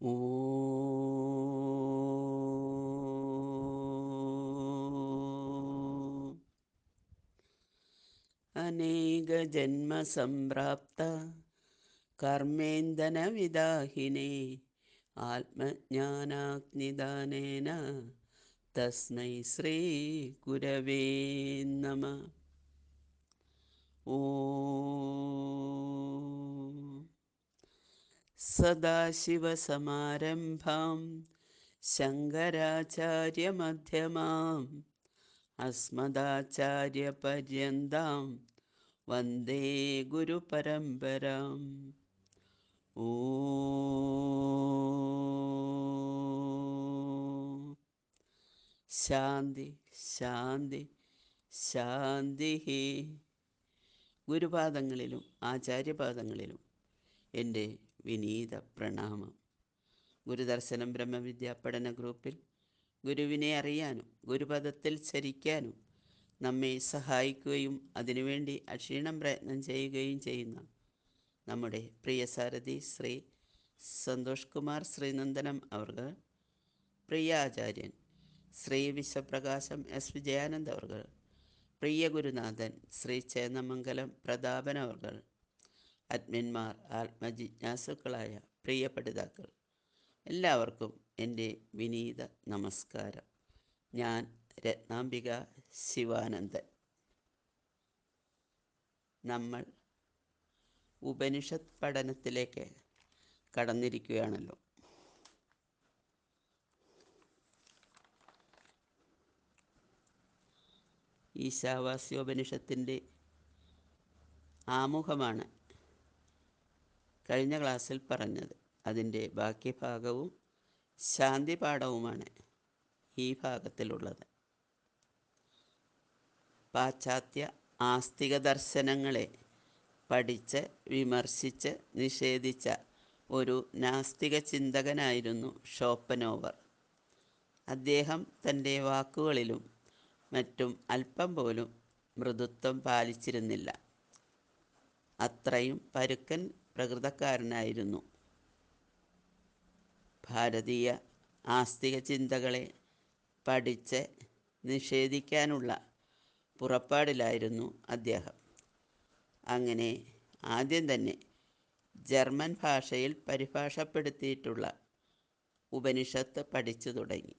ഓം കർമ്മേന്ദന വിദാഹിനേ ആത്മജ്ഞാനാഗ്നിദാനേന തസ്മൈ ശ്രീ ഗുരവേ നമ ഓം സദാശിവസമാരംഭാം. ശങ്കരാചാര്യമധ്യമാം. അസ്മദാചാര്യപര്യന്താം. വന്ദേ ഗുരുപരമ്പരാം. ഓ ശാന്തി ശാന്തി ശാന്തി ഗുരുപാദങ്ങളിലും ആചാര്യപാദങ്ങളിലും എന്റെ വിനീത പ്രണാമം. ഗുരുദർശനം ബ്രഹ്മവിദ്യാ പഠന ഗ്രൂപ്പിൽ ഗുരുവിനെ അറിയാനും ഗുരുപദത്തിൽ ചരിക്കാനും നമ്മെ സഹായിക്കുകയും അതിനുവേണ്ടി അക്ഷീണം പ്രയത്നം ചെയ്യുകയും ചെയ്യുന്ന നമ്മുടെ പ്രിയ സാരഥി ശ്രീ സന്തോഷ് കുമാർ ശ്രീനന്ദനം അവർ പ്രിയ ആചാര്യൻ ശ്രീ വിശ്വപ്രകാശം എസ് വിജയാനന്ദ് അവർ പ്രിയ ഗുരുനാഥൻ ശ്രീ ചേന്നമംഗലം പ്രതാപൻ അവർ അഡ്മിന്മാർ ആത്മജിജ്ഞാസുക്കളായ പ്രിയ പഠിതാക്കൾ എല്ലാവർക്കും എന്റെ വിനീത നമസ്കാരം. ഞാൻ രത്നാംബിക ശിവാനന്ദൻ. നമ്മൾ ഉപനിഷത്ത് പഠനത്തിലേക്ക് കടന്നിരിക്കുകയാണല്ലോ. ഈശാവാസ്യോപനിഷത്തിന്റെ ആമുഖമാണ് കഴിഞ്ഞ ക്ലാസ്സിൽ പറഞ്ഞത്. അതിന്റെ ബാക്കി ഭാഗവും ശാന്തി പാഠവുമാണ് ഈ ഭാഗത്തിലുള്ളത്. പാശ്ചാത്യ ആസ്തിക ദർശനങ്ങളെ പഠിച്ച് വിമർശിച്ച് നിഷേധിച്ച ഒരു നാസ്തിക ചിന്തകനായിരുന്നു ഷോപ്പനോവർ. അദ്ദേഹം തന്റെ വാക്കുകളിലും മറ്റും അല്പം പോലും മൃദുത്വം പാലിച്ചിരുന്നില്ല. അത്രയും പരുക്കൻ പ്രകൃതക്കാരനായിരുന്നു. ഭാരതീയ ആസ്തിക ചിന്തകളെ പഠിച്ച് നിഷേധിക്കാനുള്ള പുറപ്പാടിലായിരുന്നു അദ്ദേഹം. അങ്ങനെ ആദ്യം തന്നെ ജർമ്മൻ ഭാഷയിൽ പരിഭാഷപ്പെടുത്തിയിട്ടുള്ള ഉപനിഷത്ത് പഠിച്ചു തുടങ്ങി.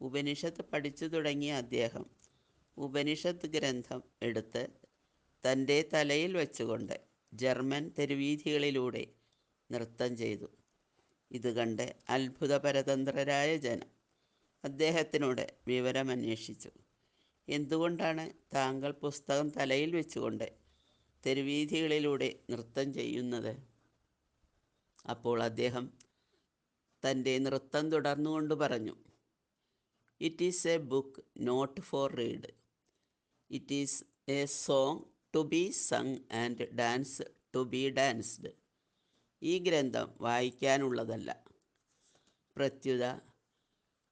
ഉപനിഷത്ത് പഠിച്ചു തുടങ്ങിയ അദ്ദേഹം ഉപനിഷത്ത് ഗ്രന്ഥം എടുത്ത് തന്റെ തലയിൽ വെച്ചുകൊണ്ട് ജർമ്മൻ തെരുവീഥികളിലൂടെ നൃത്തം ചെയ്തു. ഇത് കണ്ട് അത്ഭുത പരതന്ത്രരായ ജനം അദ്ദേഹത്തിനോട് വിവരമന്വേഷിച്ചു. എന്തുകൊണ്ടാണ് താങ്കൾ പുസ്തകം തലയിൽ വെച്ചുകൊണ്ട് തെരുവീഥികളിലൂടെ നൃത്തം ചെയ്യുന്നത്? അപ്പോൾ അദ്ദേഹം തന്റെ നൃത്തം തുടർന്നുകൊണ്ട് പറഞ്ഞു it is a book not for read it is a song to be sung and dance to be danced ഈ ഗ്രന്ഥം വായിക്കാനുള്ളതല്ല. പ്രത്യുത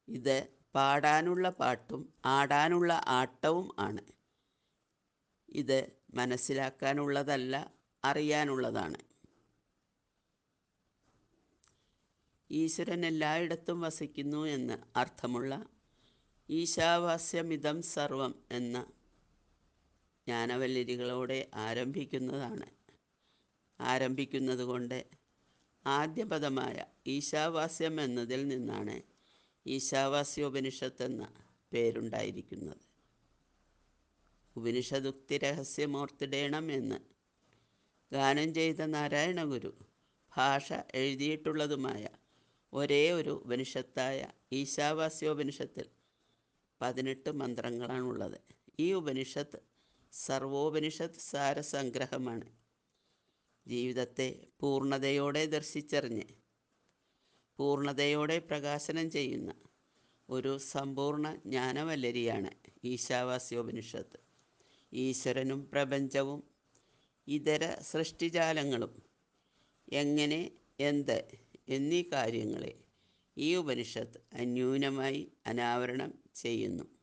ഇത് പാടാനുള്ള പാട്ടും ആടാനുള്ള ആട്ടവും ആണ്. ഇത് മനസ്സിലാക്കാനുള്ളതല്ല അറിയാനുള്ളതാണ്. ഈശ്വരൻ എല്ലായിടത്തും വസിക്കുന്നു എന്ന് അർത്ഥമുള്ള ഈശാവാസ്യമിതം സർവം എന്ന ജ്ഞാനവല്ലരികളോടെ ആരംഭിക്കുന്നതാണ്. ആരംഭിക്കുന്നതുകൊണ്ട് ആദ്യപദമായ ആദ്യ ഈശാവാസ്യം എന്നതിൽ നിന്നാണ് ഈശാവാസ്യോപനിഷത്ത് എന്ന പേരുണ്ടായിരിക്കുന്നത്. ഉപനിഷദുക്തി രഹസ്യമോർത്തിടേണം എന്ന് ഗാനം ചെയ്ത നാരായണ ഗുരു ഭാഷ എഴുതിയിട്ടുള്ളതുമായ ഒരേ ഒരു ഉപനിഷത്തായ ഈശാവാസ്യോപനിഷത്തിൽ പതിനെട്ട് മന്ത്രങ്ങളാണുള്ളത്. ഈ ഉപനിഷത്ത് സർവോപനിഷത്ത് സാരസംഗ്രഹമാണ്. ജീവിതത്തെ പൂർണതയോടെ ദർശിച്ചറിഞ്ഞ് പൂർണതയോടെ പ്രകാശനം ചെയ്യുന്ന ഒരു സമ്പൂർണ ജ്ഞാനവല്ലരിയാണ് ഈശാവാസ്യോപനിഷത്ത്. ഈശ്വരനും പ്രപഞ്ചവും ഇതര സൃഷ്ടിജാലങ്ങളും എങ്ങനെ എന്ത് എന്നീ കാര്യങ്ങളെ ഈ ഉപനിഷത്ത് അന്യൂനമായി അനാവരണം ചെയ്യുന്നു.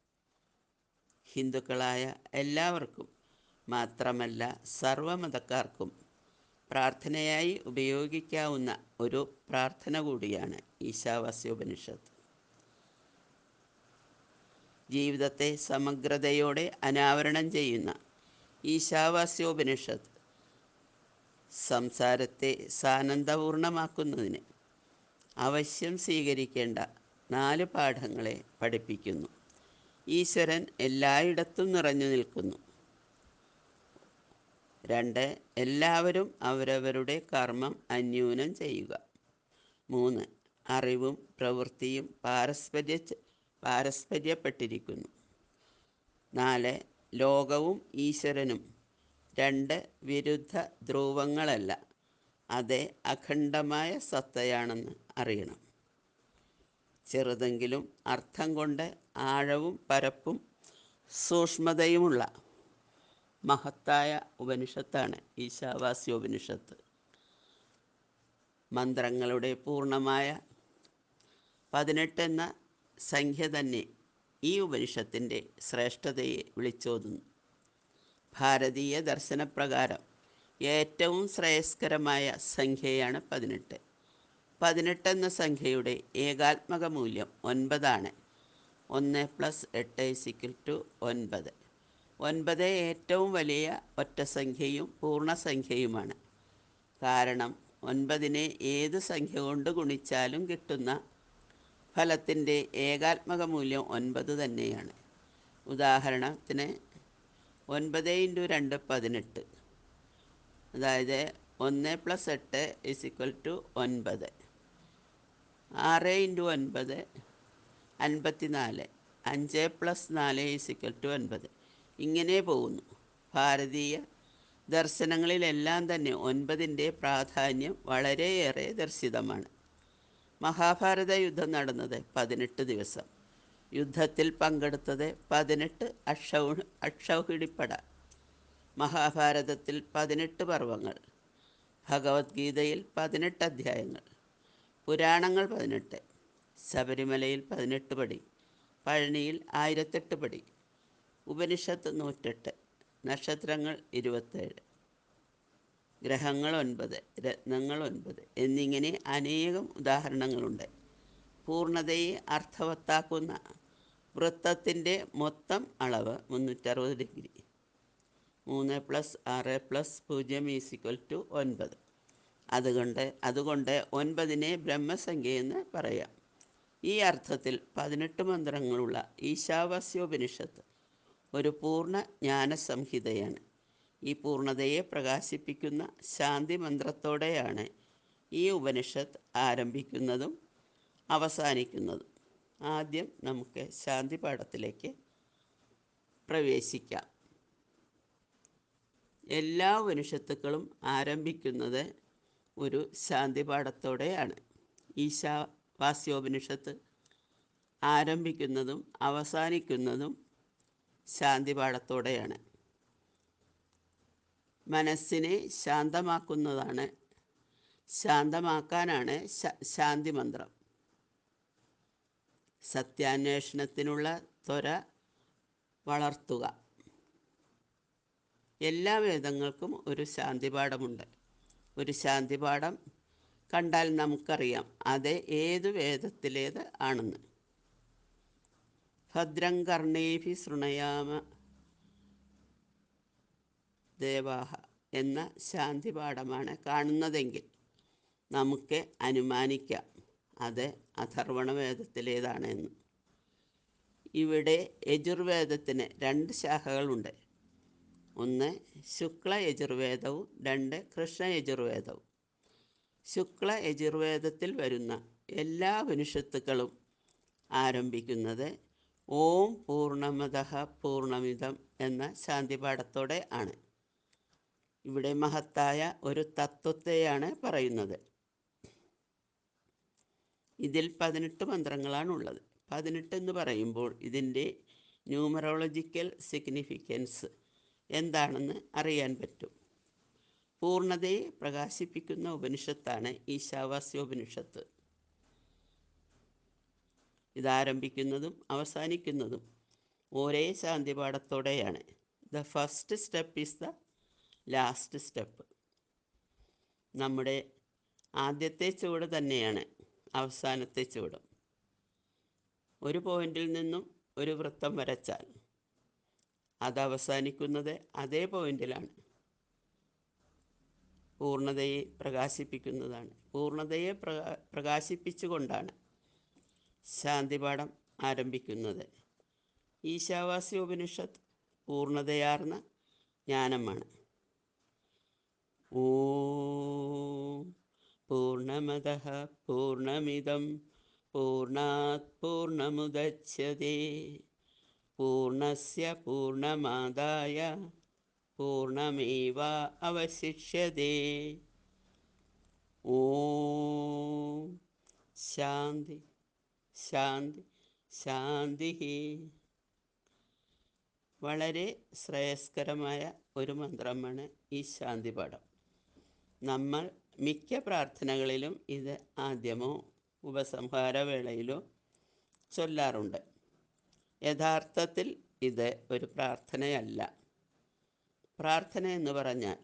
ഹിന്ദുക്കളായ എല്ലാവർക്കും മാത്രമല്ല സർവമതക്കാർക്കും പ്രാർത്ഥനയായി ഉപയോഗിക്കാവുന്ന ഒരു പ്രാർത്ഥന കൂടിയാണ് ഈശാവാസ്യോപനിഷത്ത് ജീവിതത്തെ സമഗ്രതയോടെ അനാവരണം ചെയ്യുന്ന ഈശാവാസ്യോപനിഷത്ത് സംസാരത്തെ സാനന്ദപൂർണമാക്കുന്നതിന് അവശ്യം സ്വീകരിക്കേണ്ട നാല് പാഠങ്ങളെ പഠിപ്പിക്കുന്നു. ഈശ്വരൻ എല്ലായിടത്തും നിറഞ്ഞു നിൽക്കുന്നു. രണ്ട് എല്ലാവരും അവരവരുടെ കർമ്മം അന്യൂനം ചെയ്യുക. മൂന്ന് അറിവും പ്രവൃത്തിയും പാരസ്പര്യ പാരസ്പര്യപ്പെട്ടിരിക്കുന്നു. നാല് ലോകവും ഈശ്വരനും. രണ്ട് വിരുദ്ധ ധ്രുവങ്ങളല്ല. അതേ അഖണ്ഡമായ സത്തയാണെന്ന് അറിയണം. ചെറുതെങ്കിലും അർത്ഥം കൊണ്ട് ആഴവും പരപ്പും സൂക്ഷ്മതയുമുള്ള മഹത്തായ ഉപനിഷത്താണ് ഈശാവാസ്യ ഉപനിഷത്ത്. മന്ത്രങ്ങളുടെ പൂർണമായ പതിനെട്ടെന്ന സംഖ്യ തന്നെ ഈ ഉപനിഷത്തിന്റെ ശ്രേഷ്ഠതയെ വിളിച്ചോതുന്നു. ഭാരതീയ ദർശനപ്രകാരം ഏറ്റവും ശ്രേയസ്കരമായ സംഖ്യയാണ് പതിനെട്ട്. പതിനെട്ട് എന്ന സംഖ്യയുടെ ഏകാത്മക മൂല്യം ഒൻപതാണ്. ഒന്ന് പ്ലസ് എട്ട് സിക്കിൾ ടു ഒൻപത്. ഒൻപത് ഏറ്റവും വലിയ ഒറ്റസംഖ്യയും പൂർണസംഖ്യയുമാണ് കാരണം ഒൻപതിനെ ഏത് സംഖ്യ കൊണ്ട് ഗുണിച്ചാലും കിട്ടുന്ന ഫലത്തിന്റെ ഏകാത്മക മൂല്യം ഒൻപത് തന്നെയാണ്. ഉദാഹരണത്തിന് ഒൻപത് ഇന്റു രണ്ട് പതിനെട്ട്. അതായത് ഒന്ന് പ്ലസ് എട്ട് ഇസ് ഇക്വൽ ടു ഒൻപത്. ആറ് ഇന്റു ഒൻപത് അൻപത്തി നാല് അഞ്ച് പ്ലസ് നാല് ഈസിക്കൽ ടു ഒൻപത്. ഇങ്ങനെ പോകുന്നു. ഭാരതീയ ദർശനങ്ങളിലെല്ലാം തന്നെ ഒൻപതിന്റെ പ്രാധാന്യം വളരെയേറെ ദർശിതമാണ്. മഹാഭാരത യുദ്ധം നടന്നത് പതിനെട്ട് ദിവസം. യുദ്ധത്തിൽ പങ്കെടുത്തത് പതിനെട്ട് അക്ഷൗ അക്ഷൗഹിണിപ്പട. മഹാഭാരതത്തിൽ പതിനെട്ട് പർവങ്ങൾ ഭഗവത്ഗീതയിൽ പതിനെട്ട് അധ്യായങ്ങൾ. പുരാണങ്ങൾ പതിനെട്ട് ശബരിമലയിൽ പതിനെട്ട് പടി പഴനിയിൽ ആയിരത്തെട്ട് പടി ഉപനിഷത്ത് നൂറ്റെട്ട് നക്ഷത്രങ്ങൾ ഇരുപത്തേഴ് ഗ്രഹങ്ങൾ ഒൻപത് രത്നങ്ങൾ ഒൻപത് എന്നിങ്ങനെ അനേകം ഉദാഹരണങ്ങളുണ്ട്. പൂർണതയെ അർത്ഥവത്താക്കുന്ന വൃത്തത്തിന്റെ മൊത്തം അളവ് മുന്നൂറ്ററുപത് ഡിഗ്രി. മൂന്ന് പ്ലസ് ആറ് പ്ലസ് പൂജ്യം ഈസിക്വൽ ടു ഒൻപത്. അതുകൊണ്ട് അതുകൊണ്ട് ഒൻപതിനെ ബ്രഹ്മസംഖ്യയെന്ന് പറയാം. ഈ അർത്ഥത്തിൽ പതിനെട്ട് മന്ത്രങ്ങളുള്ള ഈശാവാസ്യോപനിഷത്ത് ഒരു പൂർണ ജ്ഞാനസംഹിതയാണ്. ഈ പൂർണതയെ പ്രകാശിപ്പിക്കുന്ന ശാന്തി മന്ത്രത്തോടെയാണ് ഈ ഉപനിഷത്ത് ആരംഭിക്കുന്നതും അവസാനിക്കുന്നതും. ആദ്യം നമുക്ക് ശാന്തി പാഠത്തിലേക്ക് പ്രവേശിക്കാം. എല്ലാ ഉപനിഷത്തുക്കളും ആരംഭിക്കുന്നത് ഒരു ശാന്തിപാഠത്തോടെയാണ്. ഈശാവാസ്യോപനിഷത്ത് ആരംഭിക്കുന്നതും അവസാനിക്കുന്നതും ശാന്തിപാഠത്തോടെയാണ്. മനസ്സിനെ ശാന്തമാക്കുന്നതാണ് ശാന്തമാക്കാനാണ് ശാന്തി മന്ത്രം സത്യാന്വേഷണത്തിനുള്ള ത്വര വളർത്തുക. എല്ലാ വേദങ്ങൾക്കും ഒരു ശാന്തിപാഠമുണ്ട്. ഒരു ശാന്തിപാഠം കണ്ടാൽ നമുക്കറിയാം. അത് ഏത് വേദത്തിലേത് ആണെന്ന്. ഭദ്രം കർണേഭി ശൃണയാമ ദേവാഹ എന്ന ശാന്തിപാഠമാണ് കാണുന്നതെങ്കിൽ നമുക്ക് അനുമാനിക്കാം. അത് അഥർവണ വേദത്തിലേതാണ് എന്ന്. ഇവിടെ യജുർവേദത്തിന് രണ്ട് ശാഖകളുണ്ട്. ഒന്ന് ശുക്ല യജുർവേദവും രണ്ട് കൃഷ്ണ യജുർവേദവും. ശുക്ല യജുർവേദത്തിൽ വരുന്ന എല്ലാ ഉപനിഷത്തുക്കളും ആരംഭിക്കുന്നത് ഓം പൂർണമത പൂർണമിതം എന്ന ശാന്തിപാഠത്തോടെ ആണ്. ഇവിടെ മഹത്തായ ഒരു തത്വത്തെയാണ് പറയുന്നത്. ഇതിൽ പതിനെട്ട് മന്ത്രങ്ങളാണുള്ളത് പതിനെട്ട് എന്ന് പറയുമ്പോൾ ഇതിന്റെ ന്യൂമറോളജിക്കൽ സിഗ്നിഫിക്കൻസ് എന്താണെന്ന് അറിയാൻ പറ്റും. പൂർണതയെ പ്രകാശിപ്പിക്കുന്ന ഉപനിഷത്താണ് ഈശാവാസ്യോപനിഷത്ത് ഇതാരംഭിക്കുന്നതും അവസാനിക്കുന്നതും ഒരേ ശാന്തിപാഠത്തോടെയാണ്. The first step is the last step നമ്മുടെ ആദ്യത്തെ ചുവട് തന്നെയാണ് അവസാനത്തെ ചുവടും. ഒരു പോയിന്റിൽ നിന്നും ഒരു വൃത്തം വരച്ചാൽ അത് അവസാനിക്കുന്നത് അതേ പോയിന്റിലാണ്. പൂർണതയെ പ്രകാശിപ്പിക്കുന്നതാണ്. പൂർണതയെ പ്രകാ പ്രകാശിപ്പിച്ചുകൊണ്ടാണ് ശാന്തിപാഠം ആരംഭിക്കുന്നത്. ഈശാവാസി ഉപനിഷത്ത് പൂർണതയാർന്ന ജ്ഞാനമാണ്. ഓ പൂർണമത പൂർണമിതം പൂർണാത് പൂർണമുദച്യത്തെ പൂർണസ്യ പൂർണമാദായ പൂർണമേവ അവശിഷ്യതേ. ഓം ശാന്തി ശാന്തി ശാന്തി. വളരെ ശ്രേയസ്കരമായ ഒരു മന്ത്രമാണ് ഈ ശാന്തി പാഠം. നമ്മൾ മിക്ക പ്രാർത്ഥനകളിലും ഇത് ആദ്യമോ ഉപസംഹാര വേളയിലോ ചൊല്ലാറുണ്ട്. യഥാർത്ഥത്തിൽ ഇത് ഒരു പ്രാർത്ഥനയല്ല. പ്രാർത്ഥന എന്ന് പറഞ്ഞാൽ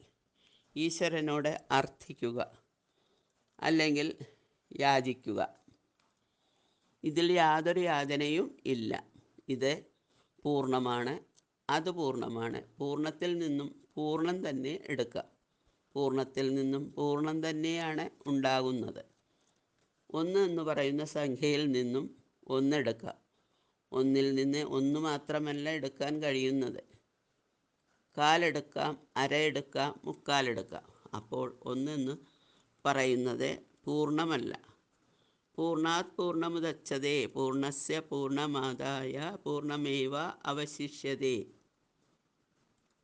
ഈശ്വരനോട് അർത്ഥിക്കുക അല്ലെങ്കിൽ യാചിക്കുക. ഇതിൽ യാതൊരു യാതനയും ഇല്ല. ഇത് പൂർണമാണ് അത് പൂർണമാണ് പൂർണത്തിൽ നിന്നും പൂർണം തന്നെ എടുക്കുക. പൂർണത്തിൽ നിന്നും പൂർണം തന്നെയാണ് ഉണ്ടാകുന്നത്. ഒന്ന് എന്ന് പറയുന്ന സംഖ്യയിൽ നിന്നും ഒന്നെടുക്കുക ഒന്നിൽ നിന്ന് ഒന്ന് മാത്രമല്ല എടുക്കാൻ കഴിയുന്നത്. കാലെടുക്കാം അരയെടുക്കാം മുക്കാലെടുക്കാം. അപ്പോൾ ഒന്നെന്ന് പറയുന്നത് പൂർണമല്ല പൂർണാത് പൂർണമുദച്ഛതേ പൂർണസ്യ പൂർണമാതായ പൂർണമേവ അവശിഷ്യതേ.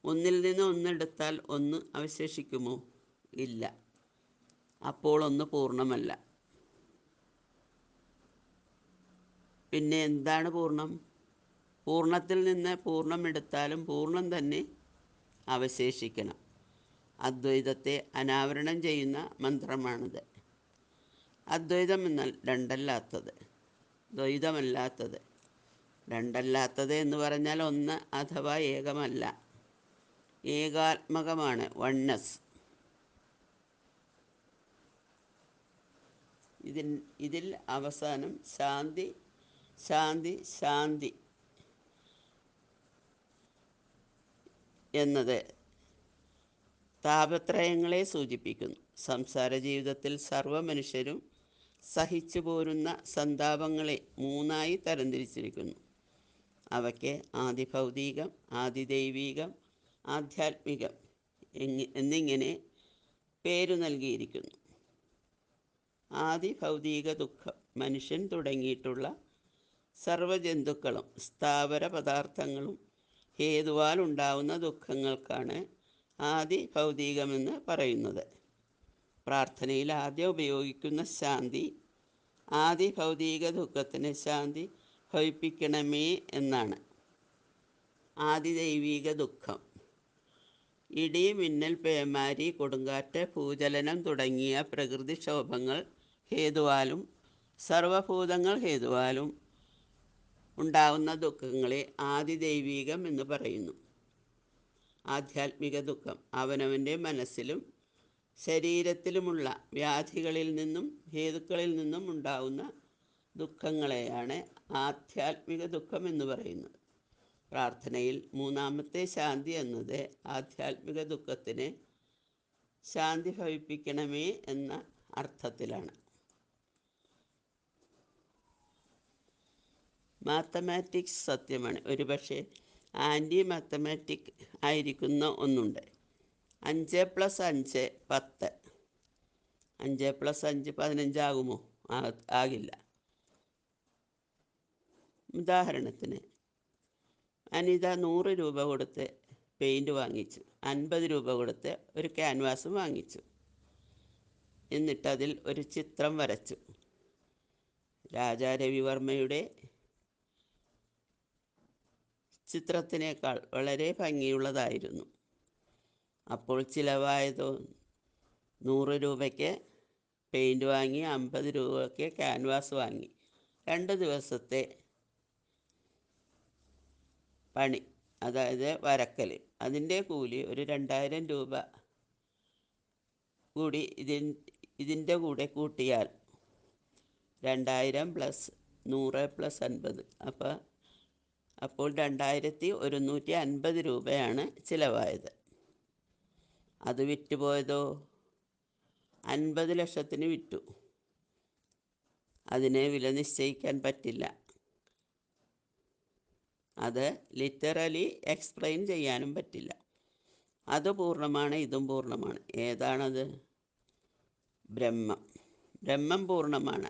ഒന്നിൽ നിന്ന് ഒന്നെടുത്താൽ ഒന്ന് അവശേഷിക്കുമോ? ഇല്ല. അപ്പോൾ ഒന്ന് പൂർണമല്ല പിന്നെ എന്താണ് പൂർണം? പൂർണത്തിൽ നിന്ന് പൂർണം എടുത്താലും പൂർണം തന്നെ അവശേഷിക്കണം. അദ്വൈതത്തെ അനാവരണം ചെയ്യുന്ന മന്ത്രമാണിത്. അദ്വൈതം എന്നാൽ രണ്ടല്ലാത്തത്. ദ്വൈതമല്ലാത്തത്. രണ്ടല്ലാത്തത് എന്ന് പറഞ്ഞാൽ ഒന്ന് അഥവാ ഏകമല്ല. ഏകാത്മകമാണ് വണ്ണസ്. ഇതിൽ ഇതിൽ അവസാനം ശാന്തി ശാന്തി ശാന്തി എന്നത് താപത്രയങ്ങളെ സൂചിപ്പിക്കുന്നു. സംസാര ജീവിതത്തിൽ സർവ മനുഷ്യരും സഹിച്ചു പോരുന്ന സന്താപങ്ങളെ മൂന്നായി തരംതിരിച്ചിരിക്കുന്നു. അവയ്ക്ക് ആദിഭൗതികം ആദിദൈവീകം ആധ്യാത്മികം എന്നിങ്ങനെ പേരു നൽകിയിരിക്കുന്നു. ആദിഭൗതിക ദുഃഖം മനുഷ്യൻ തുടങ്ങിയിട്ടുള്ള സർവജന്തുക്കളും സ്ഥാവര പദാർത്ഥങ്ങളും ഹേതുവാൽ ഉണ്ടാവുന്ന ദുഃഖങ്ങൾക്കാണ് ആദി ഭൗതികമെന്ന് പറയുന്നത്. പ്രാർത്ഥനയിൽ ആദ്യം ഉപയോഗിക്കുന്ന ശാന്തി ആദി ഭൗതിക ദുഃഖത്തിന് ശാന്തി ഭവിപ്പിക്കണമേ എന്നാണ്. ആദി ദൈവിക ദുഃഖം. ഇടി മിന്നൽ പേമാരി കൊടുങ്കാറ്റ് ഭൂചലനം തുടങ്ങിയ പ്രകൃതിക്ഷോഭങ്ങൾ ഹേതുവാലും സർവഭൂതങ്ങൾ ഹേതുവാലും ഉണ്ടാവുന്ന ദുഃഖങ്ങളെ ആദിദൈവീകം എന്ന് പറയുന്നു. ആധ്യാത്മിക ദുഃഖം അവനവന്റെ മനസ്സിലും ശരീരത്തിലുമുള്ള വ്യാധികളിൽ നിന്നും ഹേതുക്കളിൽ നിന്നും ഉണ്ടാകുന്ന ദുഃഖങ്ങളെയാണ് ആധ്യാത്മിക ദുഃഖം എന്ന് പറയുന്നത്. പ്രാർത്ഥനയിൽ മൂന്നാമത്തെ ശാന്തി എന്നത് ആധ്യാത്മിക ദുഃഖത്തിന് ശാന്തി ഭവിപ്പിക്കണമേ എന്ന അർത്ഥത്തിലാണ്. മാത്തമാറ്റിക്സ് സത്യമാണ്. ഒരുപക്ഷെ ആന്റി മാത്തമാറ്റിക് ആയിരിക്കുന്ന ഒന്നുണ്ട്. അഞ്ച് പ്ലസ് അഞ്ച് പത്ത്. അഞ്ച് പ്ലസ് അഞ്ച് പതിനഞ്ചാകുമോ ആകില്ല. ഉദാഹരണത്തിന് അനിത നൂറ് രൂപ കൊടുത്ത് പെയിന്റ് വാങ്ങിച്ചു. അൻപത് രൂപ കൊടുത്ത് ഒരു ക്യാൻവാസും വാങ്ങിച്ചു. എന്നിട്ടതിൽ ഒരു ചിത്രം വരച്ചു. രാജാ രവിവർമ്മയുടെ ചിത്രത്തിനേക്കാൾ വളരെ ഭംഗിയുള്ളതായിരുന്നു. അപ്പോൾ ചിലവായതോ നൂറ് രൂപയ്ക്ക് പെയിന്റ് വാങ്ങി അമ്പത് രൂപയ്ക്ക് ക്യാൻവാസ് വാങ്ങി. രണ്ട് ദിവസത്തെ പണി അതായത് വരക്കൽ. അതിന്റെ കൂലി ഒരു രണ്ടായിരം രൂപ കൂടി ഇതിൻ ഇതിന്റെ കൂടെ കൂട്ടിയാൽ രണ്ടായിരം പ്ലസ് നൂറ് പ്ലസ് അൻപത്. അപ്പോൾ അപ്പോൾ രണ്ടായിരത്തി ഒരുന്നൂറ്റി അൻപത് രൂപയാണ് ചിലവായത്. അത് വിറ്റുപോയതോ അൻപത് ലക്ഷത്തിന് വിറ്റു. അതിനെ വില നിശ്ചയിക്കാൻ പറ്റില്ല. അത് ലിറ്ററലി എക്സ്പ്ലെയിൻ ചെയ്യാനും പറ്റില്ല. അത് പൂർണമാണ് ഇതും പൂർണമാണ്. ഏതാണത്? ബ്രഹ്മം. ബ്രഹ്മം പൂർണമാണ്.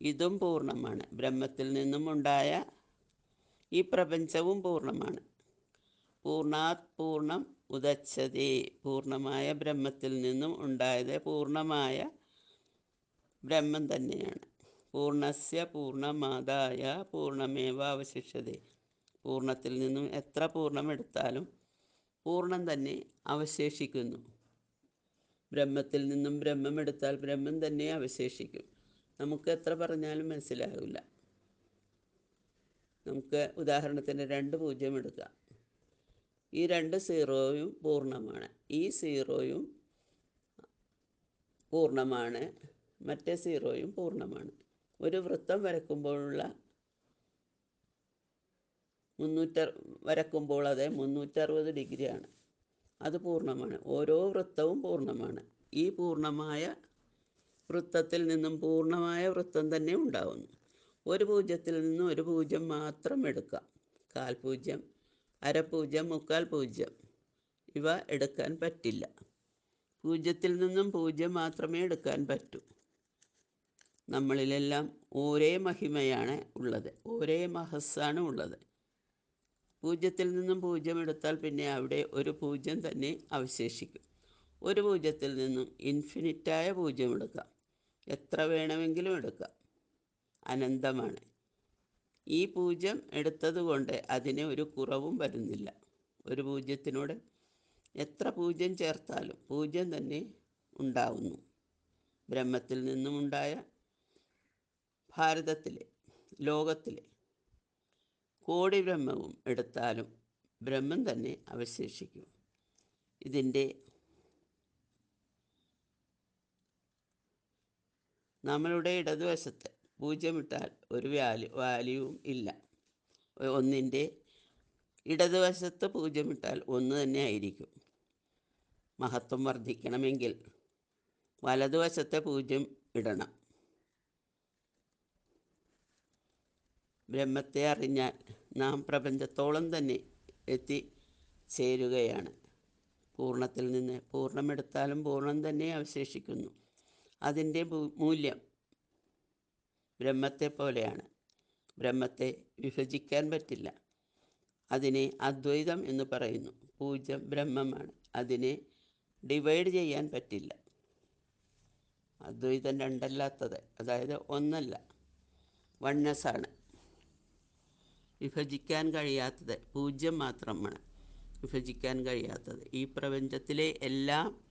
ഇതും പൂർണമാണ്. ബ്രഹ്മത്തിൽ നിന്നും ഉണ്ടായ ഈ പ്രപഞ്ചവും പൂർണമാണ്. പൂർണാത് പൂർണം ഉദച്ചതേ. പൂർണമായ ബ്രഹ്മത്തിൽ നിന്നും ഉണ്ടായത് പൂർണമായ ബ്രഹ്മം തന്നെയാണ്. പൂർണസ്യ പൂർണമാതായ പൂർണമേവ അവശിഷ്യതേ പൂർണത്തിൽ നിന്നും എത്ര പൂർണം എടുത്താലും പൂർണം തന്നെ അവശേഷിക്കുന്നു. ബ്രഹ്മത്തിൽ നിന്നും ബ്രഹ്മം എടുത്താൽ ബ്രഹ്മം തന്നെ അവശേഷിക്കും. നമുക്ക് എത്ര പറഞ്ഞാലും മനസ്സിലാകില്ല നമുക്ക് ഉദാഹരണത്തിന് രണ്ട് പൂജ്യം എടുക്കാം. ഈ രണ്ട് സീറോയും പൂർണമാണ്. ഈ സീറോയും പൂർണമാണ്. മറ്റേ സീറോയും പൂർണമാണ്. ഒരു വൃത്തം വരക്കുമ്പോഴുള്ള മുന്നൂറ്റ വരക്കുമ്പോൾ അത് മുന്നൂറ്ററുപത് ഡിഗ്രിയാണ്. അത് പൂർണമാണ്. ഓരോ വൃത്തവും പൂർണമാണ്. ഈ പൂർണമായ വൃത്തത്തിൽ നിന്നും പൂർണമായ വൃത്തം തന്നെ ഉണ്ടാവുന്നു. ഒരു പൂജ്യത്തിൽ നിന്നും ഒരു പൂജ്യം മാത്രം എടുക്കാം കാൽ പൂജ്യം അരപൂജ്യം മുക്കാൽ പൂജ്യം. ഇവ എടുക്കാൻ പറ്റില്ല. പൂജ്യത്തിൽ നിന്നും പൂജ്യം മാത്രമേ എടുക്കാൻ പറ്റൂ. നമ്മളിലെല്ലാം ഒരേ മഹിമയാണ് ഉള്ളത്. ഒരേ മഹസ്സാണ് ഉള്ളത്. പൂജ്യത്തിൽ നിന്നും പൂജ്യം എടുത്താൽ പിന്നെ അവിടെ ഒരു പൂജ്യം തന്നെ അവശേഷിക്കും. ഒരു പൂജ്യത്തിൽ നിന്നും ഇൻഫിനിറ്റായ പൂജ്യം എടുക്കാം. എത്ര വേണമെങ്കിലും എടുക്കാം. അനന്തമാണ്. ഈ പൂജ്യം എടുത്തതുകൊണ്ട് അതിന് ഒരു കുറവും വരുന്നില്ല. ഒരു പൂജ്യത്തിനോട് എത്ര പൂജ്യം ചേർത്താലും പൂജ്യം തന്നെ ഉണ്ടാവുന്നു. ബ്രഹ്മത്തിൽ നിന്നുമുണ്ടായ ഭാരതത്തിലെ ലോകത്തിലെ കോടി ബ്രഹ്മവും എടുത്താലും ബ്രഹ്മം തന്നെ അവശേഷിക്കും. ഇതിന്റെ നമ്മളുടെ ഇടതുവശത്ത് പൂജ്യമിട്ടാൽ ഒരു വാല്യൂ വാല്യൂവും ഇല്ല. ഒന്നിന്റെ ഇടതുവശത്ത് പൂജ്യമിട്ടാൽ ഒന്ന് തന്നെ ആയിരിക്കും. മഹത്വം വർദ്ധിക്കണമെങ്കിൽ വലതുവശത്തെ പൂജ്യം ഇടണം. ബ്രഹ്മത്തെ അറിഞ്ഞാൽ നാം പ്രപഞ്ചത്തോളം തന്നെ എത്തി ചേരുകയാണ്. പൂർണത്തിൽ നിന്ന് പൂർണമെടുത്താലും പൂർണം തന്നെ അവശേഷിക്കുന്നു. അതിന്റെ മൂല്യം ബ്രഹ്മത്തെ പോലെയാണ്. ബ്രഹ്മത്തെ വിഭജിക്കാൻ പറ്റില്ല. അതിനെ അദ്വൈതം എന്ന് പറയുന്നു. പൂജ്യം ബ്രഹ്മമാണ്. അതിനെ ഡിവൈഡ് ചെയ്യാൻ പറ്റില്ല. അദ്വൈതം രണ്ടല്ലാത്തത് അതായത് ഒന്നല്ല. വണ്ണസ് ആണ്. വിഭജിക്കാൻ കഴിയാത്തത് പൂജ്യം മാത്രമാണ്. വിഭജിക്കാൻ കഴിയാത്തത്. ഈ പ്രപഞ്ചത്തിലെ എല്ലാം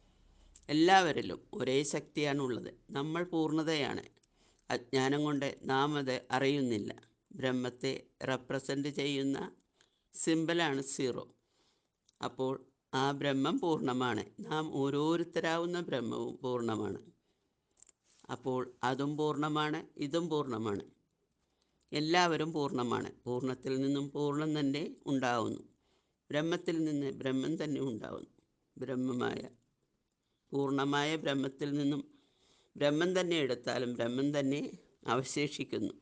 എല്ലാവരിലും ഒരേ ശക്തിയാണുള്ളത്. നമ്മൾ പൂർണതയാണ്. അജ്ഞാനം കൊണ്ട് നാം അത് അറിയുന്നില്ല. ബ്രഹ്മത്തെ റെപ്രസെന്റ് ചെയ്യുന്ന സിമ്പലാണ് സീറോ അപ്പോൾ ആ ബ്രഹ്മം പൂർണമാണ്. നാം ഓരോരുത്തരാവുന്ന ബ്രഹ്മവും പൂർണമാണ്. അപ്പോൾ അതും പൂർണമാണ് ഇതും പൂർണമാണ്. എല്ലാവരും പൂർണമാണ്. പൂർണത്തിൽ നിന്നും പൂർണം തന്നെ ഉണ്ടാവുന്നു. ബ്രഹ്മത്തിൽ നിന്ന് ബ്രഹ്മം തന്നെ ഉണ്ടാവുന്നു. ബ്രഹ്മമായ പൂർണമായ ബ്രഹ്മത്തിൽ നിന്നും ബ്രഹ്മം തന്നെ എടുത്താലും ബ്രഹ്മം തന്നെ അവശേഷിക്കുന്നു.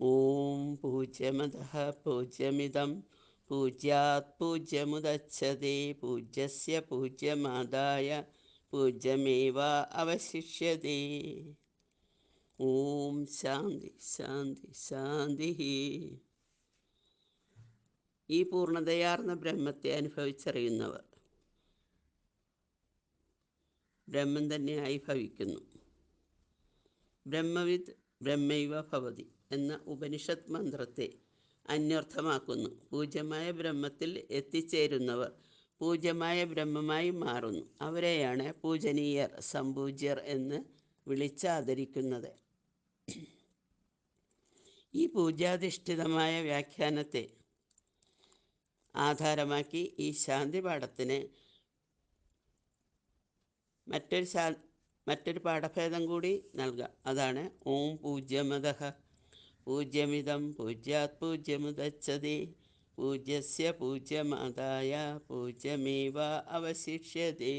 ഓം പൂജ്യമത പൂജ്യമിതം. പൂജ്യാത് പൂജ്യമുദച്ഛതേ. പൂജ്യസ്യ പൂജ്യമാദായ. പൂജ്യമേവ അവശിഷ്യതേ. ഓം ശാന്തി ശാന്തി ശാന്തി. ഈ പൂർണതയാർന്ന ബ്രഹ്മത്തെ അനുഭവിച്ചറിയുന്നവർ ബ്രഹ്മം തന്നെയായി ഭവിക്കുന്നു. ബ്രഹ്മവിത് ബ്രഹ്മൈവ ഭവതി എന്ന ഉപനിഷത്ത് മന്ത്രത്തെ അന്വർത്ഥമാക്കുന്നു. പൂജ്യമായ ബ്രഹ്മത്തിൽ എത്തിച്ചേരുന്നവർ പൂജ്യമായ ബ്രഹ്മമായി മാറുന്നു. അവരെയാണ് പൂജനീയർ സംപൂജ്യർ എന്ന് വിളിച്ചാദരിക്കുന്നത്. ഈ പൂജാധിഷ്ഠിതമായ വ്യാഖ്യാനത്തെ ആധാരമാക്കി ഈ ശാന്തി പാഠത്തിന് മറ്റൊരു ശാ മറ്റൊരു പാഠഭേദം കൂടി നൽകാം. അതാണ് ഓം പൂജ്യമത. പൂജ്യമിതം പൂജ്യാത് പൂജ്യമുദച്ഛതി പൂജ്യസ്യ പൂജ്യമാതായ പൂജ്യമേവ അവശിഷ്യതേ.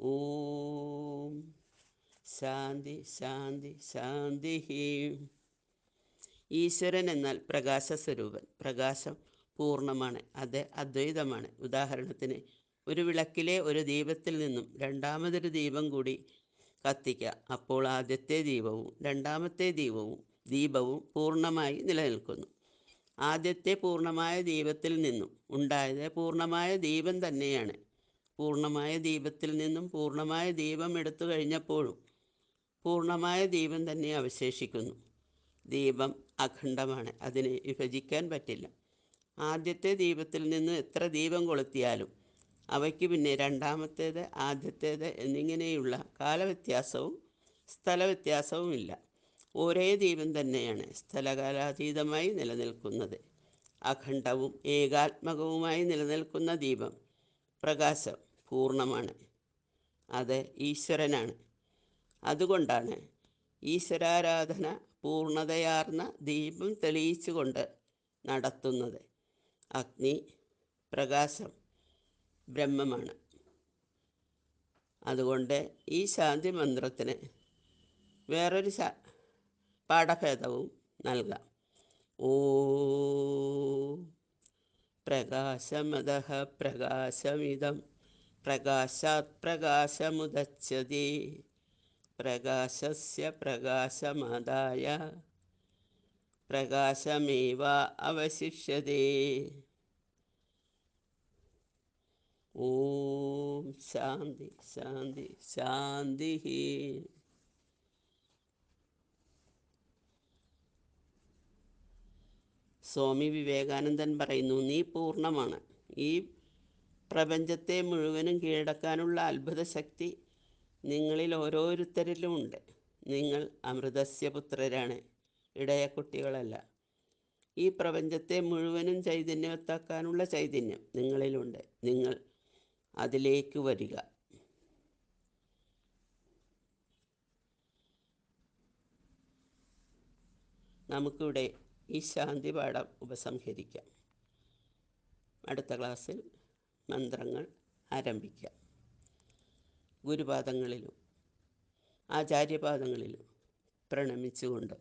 ഓം ശാന്തി ശാന്തി ശാന്തി ഈശ്വരൻ എന്നാൽ പ്രകാശസ്വരൂപൻ. പ്രകാശം പൂർണമാണ്. അത് അദ്വൈതമാണ്. ഉദാഹരണത്തിന് ഒരു വിളക്കിലെ ഒരു ദീപത്തിൽ നിന്നും രണ്ടാമതൊരു ദീപം കൂടി കത്തിക്കുക അപ്പോൾ ആദ്യത്തെ ദീപവും രണ്ടാമത്തെ ദീപവും ദീപവും പൂർണമായി നിലനിൽക്കുന്നു. ആദ്യത്തെ പൂർണമായ ദീപത്തിൽ നിന്നും ഉണ്ടായത് പൂർണമായ ദീപം തന്നെയാണ്. പൂർണമായ ദീപത്തിൽ നിന്നും പൂർണമായ ദീപം എടുത്തു കഴിഞ്ഞപ്പോഴും പൂർണമായ ദീപം തന്നെ അവശേഷിക്കുന്നു. ദീപം അഖണ്ഡമാണ് അതിനെ വിഭജിക്കാൻ പറ്റില്ല. ആദ്യത്തെ ദീപത്തിൽ നിന്ന് എത്ര ദീപം കൊളുത്തിയാലും അവയ്ക്ക് പിന്നെ രണ്ടാമത്തേത് ആദ്യത്തേത് എന്നിങ്ങനെയുള്ള കാലവ്യത്യാസവും സ്ഥലവ്യത്യാസവുമില്ല. ഒരേ ദീപം തന്നെയാണ് സ്ഥലകാലാതീതമായി നിലനിൽക്കുന്നത്. അഖണ്ഡവും ഏകാത്മകവുമായി നിലനിൽക്കുന്ന ദീപം പ്രകാശം പൂർണമാണ്. അത് ഈശ്വരനാണ്. അതുകൊണ്ടാണ് ഈശ്വരാരാധന പൂർണതയാർന്ന ദീപം തെളിയിച്ചുകൊണ്ട് നടത്തുന്നത്. അഗ്നി പ്രകാശം ബ്രഹ്മമാണ്. അതുകൊണ്ട് ഈ ശാന്തി മന്ത്രത്തിന് വേറൊരു ശാ പാഠഭേദവും നൽകാം. ഓ പ്രകാശമത പ്രകാശമിതം. പ്രകാശാത് പ്രകാശമുദച്ഛതി പ്രകാശസ്യ പ്രകാശമതായ പ്രകാശമേവ അവശിഷ്യതേ. ഓം ശാന്തി ശാന്തി ശാന്തി. സ്വാമി വിവേകാനന്ദൻ പറയുന്നു നീ പൂർണമാണ്. ഈ പ്രപഞ്ചത്തെ മുഴുവനും കീഴടക്കാനുള്ള അത്ഭുത ശക്തി നിങ്ങളിൽ ഓരോരുത്തരിലുമുണ്ട് നിങ്ങൾ അമൃതസ്യ പുത്രരാണ് ഇടയ കുട്ടികളല്ല ഈ പ്രപഞ്ചത്തെ മുഴുവനും ചൈതന്യവത്താക്കാനുള്ള ചൈതന്യം നിങ്ങളിലുണ്ട്. നിങ്ങൾ അതിലേക്ക് വരിക. നമുക്കിവിടെ ഈ ശാന്തി പാഠം ഉപസംഹരിക്കാം. അടുത്ത ക്ലാസ്സിൽ മന്ത്രങ്ങൾ ആരംഭിക്കാം. ഗുരുപാദങ്ങളിലും ആചാര്യപാദങ്ങളിലും പ്രണമിച്ചുകൊണ്ട്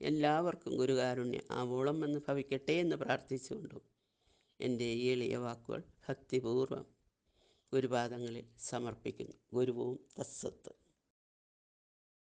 എല്ലാവർക്കും ഗുരുകാരുണ്യ ആവോളം എന്ന് ഭവിക്കട്ടെ എന്ന് പ്രാർത്ഥിച്ചുകൊണ്ടും എന്റെ ഈ എളിയ വാക്കുകൾ ഭക്തിപൂർവം ഗുരുപാദങ്ങളിൽ സമർപ്പിക്കുന്നു. ഗുരുവും തസ്സത്ത്